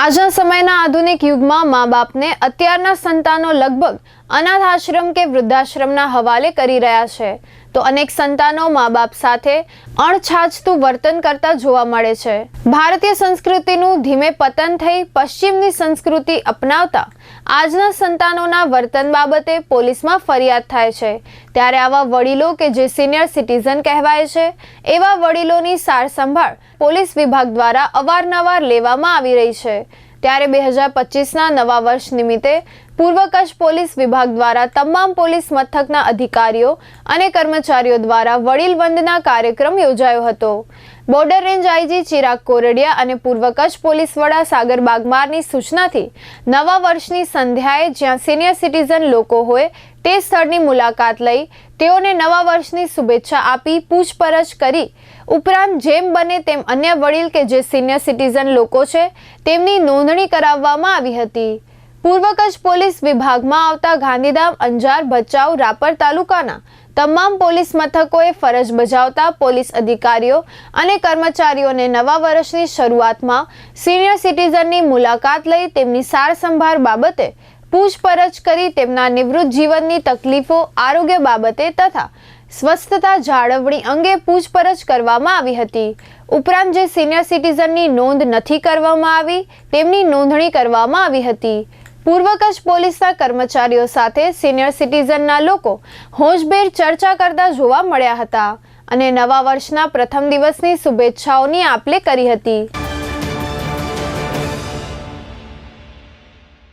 આજના સમયના આધુનિક યુગમાં મા બાપને અત્યારના સંતાનો લગભગ અનાથ આશ્રમ કે વૃદ્ધાશ્રમના હવાલે કરી રહ્યા છે. તો અનેક સંતાનો મા બાપ સાથે અણછાજતું વર્તન કરતા જોવા મળે છે. ભારતીય સંસ્કૃતિનું ધીમે પતન થઈ પશ્ચિમની સંસ્કૃતિ અપનાવતા આજના સંતાનોના વર્તન બાબતે પોલીસમાં ફરિયાદ થાય છે. ત્યારે આવા વડીલો કે જે સિનિયર સિટીઝન કહેવાય છે, એવા વડીલોની સારસંભાળ પોલીસ વિભાગ દ્વારા અવારનવાર લેવામાં આવી રહી છે. ત્યારે બે હજાર પચીસના નવા વર્ષ નિમિત્તે પૂર્વ કચ્છ પોલીસ વિભાગ દ્વારા તમામ પોલીસ મથકના અધિકારીઓ અને કર્મચારીઓ દ્વારા વડીલ વંદના કાર્યક્રમ યોજાયો હતો. Border range IG Chirag Koradia અને પૂર્વ કચ્છ પોલીસ વડા સાગર બાગમારની સૂચનાથી નવા વર્ષની સંધ્યાએ જ્યાં સિનિયર સિટીઝન લોકો હોય તે સ્થળની મુલાકાત લઈ તેઓને નવા વર્ષની શુભેચ્છા આપી પૂછપરછ કરી. ઉપરાંત જેમ બને તેમ અન્ય વડીલ કે જે સિનિયર સિટીઝન લોકો છે તેમની નોંધણી કરાવવામાં આવી હતી. પૂર્વ કચ્છ પોલીસ વિભાગમાં આવતા ગાંધીધામ અંજાર ભચાઉ રાપર તાલુકાના તમામ પોલીસ મથકોએ ફરજ બજાવતા પોલીસ અધિકારીઓ અને કર્મચારીઓને નવા વર્ષની શરૂઆતમાં સિનિયર સિટીઝનની મુલાકાત લઈ તેમની સારસંભાળ બાબતે પૂછપરછ કરી તેમના નિવૃત્ત જીવનની તકલીફો, આરોગ્ય બાબતે તથા સ્વસ્થતા જાળવણી અંગે પૂછપરછ કરવામાં આવી હતી. ઉપરાંત જે સિનિયર સિટીઝનની નોંધ નથી કરવામાં આવી, તેમની નોંધણી કરવામાં આવી હતી. પૂર્વ કચ્છ પોલીસના કર્મચારીઓ સાથે સિનિયર સિટીઝનના લોકો હોંશભેર ચર્ચા કરતા જોવા મળ્યા હતા અને નવા વર્ષના પ્રથમ દિવસની શુભેચ્છાઓની આપલે કરી હતી.